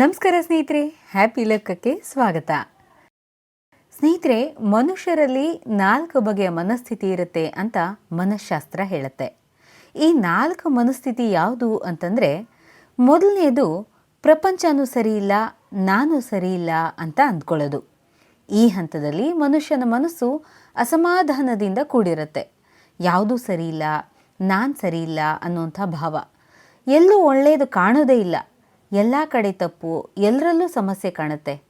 ನಮಸ್ಕಾರ ಸ್ನೇಹಿತರೆ ಹ್ಯಾಪಿ ಲೆಕ್ಕಕ್ಕೆ ಸ್ವಾಗತ. ಸ್ನೇಹಿತರೆ, ಮನುಷ್ಯರಲ್ಲಿ ನಾಲ್ಕು ಬಗೆಯ ಮನಸ್ಥಿತಿ ಇರುತ್ತೆ ಅಂತ ಮನಃಶಾಸ್ತ್ರ ಹೇಳುತ್ತೆ. ಈ ನಾಲ್ಕು ಮನಸ್ಥಿತಿ ಯಾವುದು ಅಂತಂದರೆ ಮೊದಲನೆಯದು ಪ್ರಪಂಚನೂ ಸರಿ ಇಲ್ಲ, ನಾನು ಸರಿ ಇಲ್ಲ ಅಂತ ಅಂದ್ಕೊಳ್ಳೋದು. ಈ ಹಂತದಲ್ಲಿ ಮನುಷ್ಯನ ಮನಸ್ಸು ಅಸಮಾಧಾನದಿಂದ ಕೂಡಿರುತ್ತೆ. ಯಾವುದೂ ಸರಿ ಇಲ್ಲ, ನಾನು ಸರಿ ಇಲ್ಲ ಅನ್ನುವಂಥ ಭಾವ. ಎಲ್ಲೂ ಒಳ್ಳೆಯದು ಕಾಣೋದೇ ಇಲ್ಲ. ಎಲ್ಲ ಕಡೆ ತಪ್ಪು, ಎಲ್ಲರಲ್ಲೂ ಸಮಸ್ಯೆ ಕಾಣುತ್ತೆ.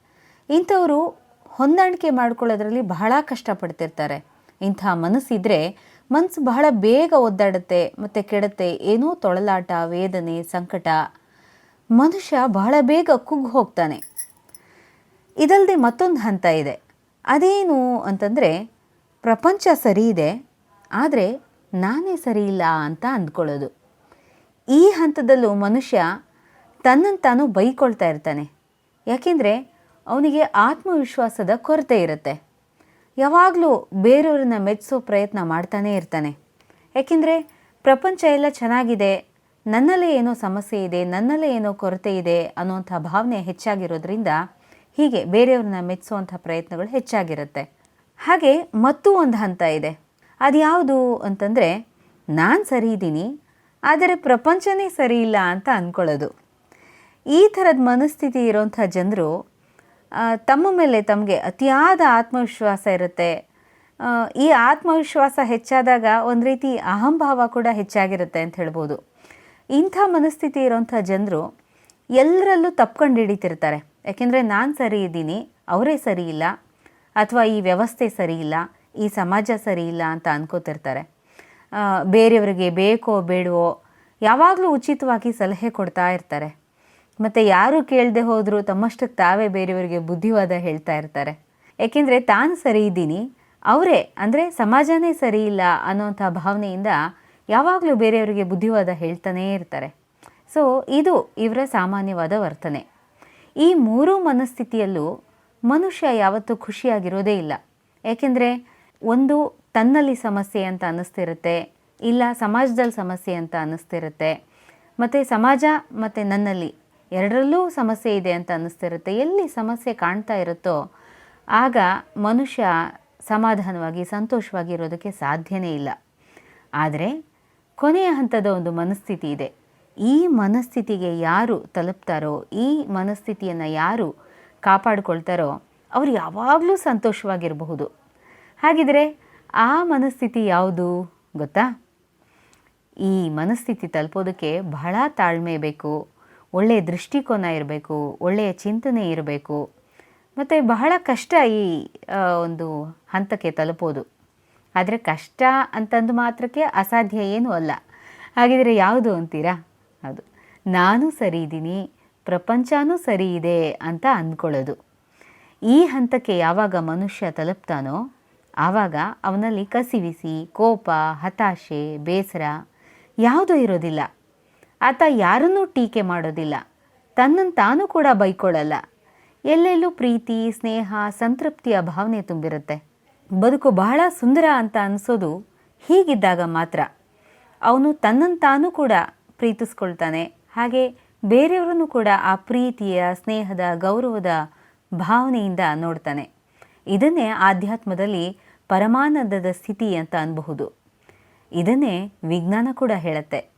ಇಂಥವರು ಹೊಂದಾಣಿಕೆ ಮಾಡ್ಕೊಳ್ಳೋದ್ರಲ್ಲಿ ಬಹಳ ಕಷ್ಟಪಡ್ತಿರ್ತಾರೆ. ಇಂಥ ಮನಸ್ಸಿದ್ರೆ ಮನಸ್ಸು ಬಹಳ ಬೇಗ ಒದ್ದಾಡುತ್ತೆ, ಮತ್ತು ಕೆಡುತ್ತೆ. ಏನೋ ತೊಳಲಾಟ, ವೇದನೆ, ಸಂಕಟ. ಮನುಷ್ಯ ಬಹಳ ಬೇಗ ಕುಗ್ಗು ಹೋಗ್ತಾನೆ. ಇದಲ್ಲದೆ ಮತ್ತೊಂದು ಹಂತ ಇದೆ. ಅದೇನು ಅಂತಂದರೆ, ಪ್ರಪಂಚ ಸರಿ ಇದೆ, ಆದರೆ ನಾನೇ ಸರಿ ಇಲ್ಲ ಅಂತ ಅಂದ್ಕೊಳ್ಳೋದು. ಈ ಹಂತದಲ್ಲೂ ಮನುಷ್ಯ ತನ್ನನ್ನು ತಾನು ಬೈಕೊಳ್ತಾ ಇರ್ತಾನೆ. ಯಾಕೆಂದರೆ ಅವನಿಗೆ ಆತ್ಮವಿಶ್ವಾಸದ ಕೊರತೆ ಇರುತ್ತೆ. ಯಾವಾಗಲೂ ಬೇರೆಯವ್ರನ್ನ ಮೆಚ್ಚಿಸೋ ಪ್ರಯತ್ನ ಮಾಡ್ತಾನೇ ಇರ್ತಾನೆ. ಯಾಕೆಂದರೆ ಪ್ರಪಂಚ ಎಲ್ಲ ಚೆನ್ನಾಗಿದೆ, ನನ್ನಲ್ಲೇ ಏನೋ ಸಮಸ್ಯೆ ಇದೆ, ನನ್ನಲ್ಲೇ ಏನೋ ಕೊರತೆ ಇದೆ ಅನ್ನೋಂಥ ಭಾವನೆ ಹೆಚ್ಚಾಗಿರೋದ್ರಿಂದ ಹೀಗೆ ಬೇರೆಯವ್ರನ್ನ ಮೆಚ್ಚಿಸುವಂಥ ಪ್ರಯತ್ನಗಳು ಹೆಚ್ಚಾಗಿರುತ್ತೆ. ಹಾಗೆ ಮತ್ತೂ ಒಂದು ಹಂತ ಇದೆ. ಅದು ಯಾವುದು ಅಂತಂದರೆ, ನಾನು ಸರಿ ಇದ್ದೀನಿ, ಆದರೆ ಪ್ರಪಂಚನೇ ಸರಿ ಇಲ್ಲ ಅಂತ ಅಂದ್ಕೊಳ್ಳೋದು ಈ ಥರದ ಮನಸ್ಥಿತಿ ಇರೋಂಥ ಜನರು ತಮ್ಮ ಮೇಲೆ ತಮಗೆ ಅತಿಯಾದ ಆತ್ಮವಿಶ್ವಾಸ ಇರುತ್ತೆ. ಈ ಆತ್ಮವಿಶ್ವಾಸ ಹೆಚ್ಚಾದಾಗ ಒಂದು ರೀತಿ ಅಹಂಭಾವ ಕೂಡ ಹೆಚ್ಚಾಗಿರುತ್ತೆ ಅಂತ ಹೇಳ್ಬೋದು. ಇಂಥ ಮನಸ್ಥಿತಿ ಇರೋಂಥ ಜನರು ಎಲ್ಲರಲ್ಲೂ ತಪ್ಕೊಂಡು ಹಿಡಿತಿರ್ತಾರೆ. ಯಾಕೆಂದರೆ ನಾನು ಸರಿ ಇದ್ದೀನಿ, ಅವರೇ ಸರಿ ಇಲ್ಲ, ಅಥವಾ ಈ ವ್ಯವಸ್ಥೆ ಸರಿ ಇಲ್ಲ, ಈ ಸಮಾಜ ಸರಿ ಇಲ್ಲ ಅಂತ ಅನ್ಕೋತಿರ್ತಾರೆ. ಬೇರೆಯವರಿಗೆ ಬೇಕೋ ಬೇಡವೋ, ಯಾವಾಗಲೂ ಉಚಿತವಾಗಿ ಸಲಹೆ ಕೊಡ್ತಾ ಇರ್ತಾರೆ. ಮತ್ತು ಯಾರು ಕೇಳದೆ ಹೋದರೂ ತಮ್ಮಷ್ಟಕ್ಕೆ ತಾವೇ ಬೇರೆಯವರಿಗೆ ಬುದ್ಧಿವಾದ ಹೇಳ್ತಾ ಇರ್ತಾರೆ. ಏಕೆಂದರೆ ತಾನು ಸರಿ ಇದ್ದೀನಿ, ಅವರೇ ಅಂದರೆ ಸಮಾಜನೇ ಸರಿ ಇಲ್ಲ ಅನ್ನೋಂಥ ಭಾವನೆಯಿಂದ ಯಾವಾಗಲೂ ಬೇರೆಯವರಿಗೆ ಬುದ್ಧಿವಾದ ಹೇಳ್ತಾನೇ ಇರ್ತಾರೆ. ಸೊ ಇದು ಇವರ ಸಾಮಾನ್ಯವಾದ ವರ್ತನೆ. ಈ ಮೂರೂ ಮನಸ್ಥಿತಿಯಲ್ಲೂ ಮನುಷ್ಯ ಯಾವತ್ತೂ ಖುಷಿಯಾಗಿರೋದೇ ಇಲ್ಲ. ಏಕೆಂದರೆ ಒಂದು ತನ್ನಲ್ಲಿ ಸಮಸ್ಯೆ ಅಂತ ಅನ್ನಿಸ್ತಿರುತ್ತೆ, ಇಲ್ಲ ಸಮಾಜದಲ್ಲಿ ಸಮಸ್ಯೆ ಅಂತ ಅನ್ನಿಸ್ತಿರುತ್ತೆ, ಮತ್ತು ಸಮಾಜ ಮತ್ತು ನನ್ನಲ್ಲಿ ಎರಡರಲ್ಲೂ ಸಮಸ್ಯೆ ಇದೆ ಅಂತ ಅನ್ನಿಸ್ತಿರುತ್ತೆ. ಎಲ್ಲಿ ಸಮಸ್ಯೆ ಕಾಣ್ತಾ ಇರುತ್ತೋ ಆಗ ಮನುಷ್ಯ ಸಮಾಧಾನವಾಗಿ, ಸಂತೋಷವಾಗಿ ಇರೋದಕ್ಕೆ ಸಾಧ್ಯನೇ ಇಲ್ಲ. ಆದರೆ ಕೊನೆಯ ಹಂತದ ಒಂದು ಮನಸ್ಥಿತಿ ಇದೆ. ಈ ಮನಸ್ಥಿತಿಗೆ ಯಾರು ತಲುಪ್ತಾರೋ, ಈ ಮನಸ್ಥಿತಿಯನ್ನು ಯಾರು ಕಾಪಾಡಿಕೊಳ್ತಾರೋ ಅವರು ಯಾವಾಗಲೂ ಸಂತೋಷವಾಗಿರಬಹುದು. ಹಾಗಿದ್ರೆ ಆ ಮನಸ್ಥಿತಿ ಯಾವುದು ಗೊತ್ತಾ? ಈ ಮನಸ್ಥಿತಿ ತಲುಪೋದಕ್ಕೆ ಬಹಳ ತಾಳ್ಮೆ ಬೇಕು. ಒಳ್ಳೆಯ ದೃಷ್ಟಿಕೋನ ಇರಬೇಕು, ಒಳ್ಳೆಯ ಚಿಂತನೆ ಇರಬೇಕು. ಮತ್ತು ಬಹಳ ಕಷ್ಟ ಈ ಒಂದು ಹಂತಕ್ಕೆ ತಲುಪೋದು. ಆದರೆ ಕಷ್ಟ ಅಂತಂದು ಮಾತ್ರಕ್ಕೆ ಅಸಾಧ್ಯ ಏನೂ ಅಲ್ಲ. ಹಾಗಿದ್ರೆ ಯಾವುದು ಅಂತೀರಾ? ಹೌದು. ನಾನು ಸರಿ ಇದ್ದೀನಿ, ಪ್ರಪಂಚನೂ ಸರಿ ಇದೆ ಅಂತ ಅಂದ್ಕೊಳ್ಳೋದು. ಈ ಹಂತಕ್ಕೆ ಯಾವಾಗ ಮನುಷ್ಯ ತಲುಪ್ತಾನೋ, ಆವಾಗ ಅವನಲ್ಲಿ ಕಸಿವಿಸಿ ಕೋಪ, ಹತಾಶೆ, ಬೇಸರ ಯಾವುದೂ ಇರೋದಿಲ್ಲ. ಆತ ಯಾರನ್ನೂ ಟೀಕೆ ಮಾಡೋದಿಲ್ಲ. ತನ್ನನ್ನು ತಾನು ಕೂಡ ಬೈಕೊಳ್ಳಲ್ಲ. ಎಲ್ಲೆಲ್ಲೂ ಪ್ರೀತಿ, ಸ್ನೇಹ, ಸಂತೃಪ್ತಿಯ ಭಾವನೆ ತುಂಬಿರುತ್ತೆ. ಬದುಕು ಬಹಳ ಸುಂದರ ಅಂತ ಅನಿಸೋದು ಹೀಗಿದ್ದಾಗ ಮಾತ್ರ. ಅವನು ತನ್ನನ್ನು ತಾನು ಕೂಡ ಪ್ರೀತಿಸ್ಕೊಳ್ತಾನೆ. ಹಾಗೆ ಬೇರೆಯವರನ್ನು ಕೂಡ ಆ ಪ್ರೀತಿಯ, ಸ್ನೇಹದ, ಗೌರವದ ಭಾವನೆಯಿಂದ ನೋಡ್ತಾನೆ. ಇದನ್ನೇ ಆಧ್ಯಾತ್ಮದಲ್ಲಿ ಪರಮಾನಂದದ ಸ್ಥಿತಿ ಅಂತ ಅನ್ಬಹುದು. ಇದನ್ನೇ ವಿಜ್ಞಾನ ಕೂಡ ಹೇಳುತ್ತೆ.